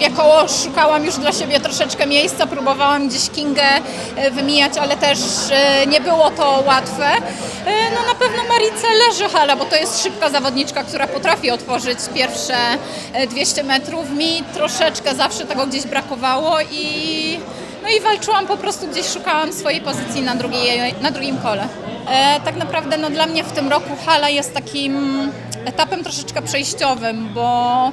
drugie koło szukałam już dla siebie troszeczkę miejsca, próbowałam gdzieś Kingę e, wymijać, ale też e, nie było to łatwe. E, No na pewno Marice leży hala, bo to jest szybka zawodniczka, która potrafi otworzyć pierwsze e, 200 metrów. Mi troszeczkę zawsze tego gdzieś brakowało i no i walczyłam po prostu gdzieś szukałam swojej pozycji na, drugiej, na drugim kole. Tak naprawdę no, dla mnie w tym roku hala jest takim etapem troszeczkę przejściowym, bo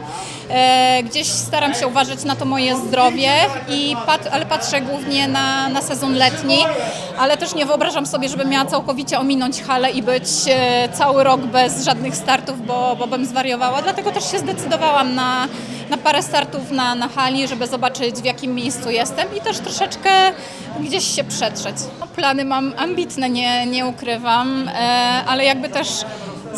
e, gdzieś staram się uważać na to moje zdrowie, i pat, ale patrzę głównie na, na sezon letni, ale też nie wyobrażam sobie, żebym miała całkowicie ominąć halę i być e, cały rok bez żadnych startów, bo, bo bym zwariowała. Dlatego też się zdecydowałam na, na parę startów na, na hali, żeby zobaczyć w jakim miejscu jestem i też troszeczkę gdzieś się przetrzeć. No, plany mam ambitne, nie, nie ukrywam, e, ale jakby też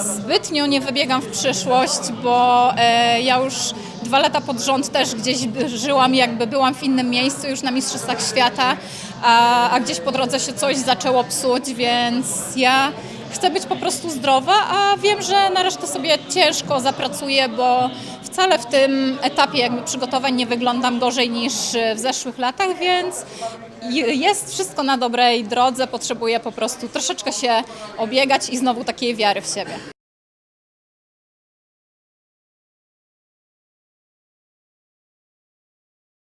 zbytnio nie wybiegam w przyszłość, bo e, ja już dwa lata pod rząd też gdzieś żyłam, jakby byłam w innym miejscu już na Mistrzostwach Świata, a, a gdzieś po drodze się coś zaczęło psuć, więc ja chcę być po prostu zdrowa, a wiem, że na resztę sobie ciężko zapracuję, bo wcale w tym etapie jakby przygotowań nie wyglądam gorzej niż w zeszłych latach, więc jest wszystko na dobrej drodze, potrzebuję po prostu troszeczkę się obiegać i znowu takiej wiary w siebie.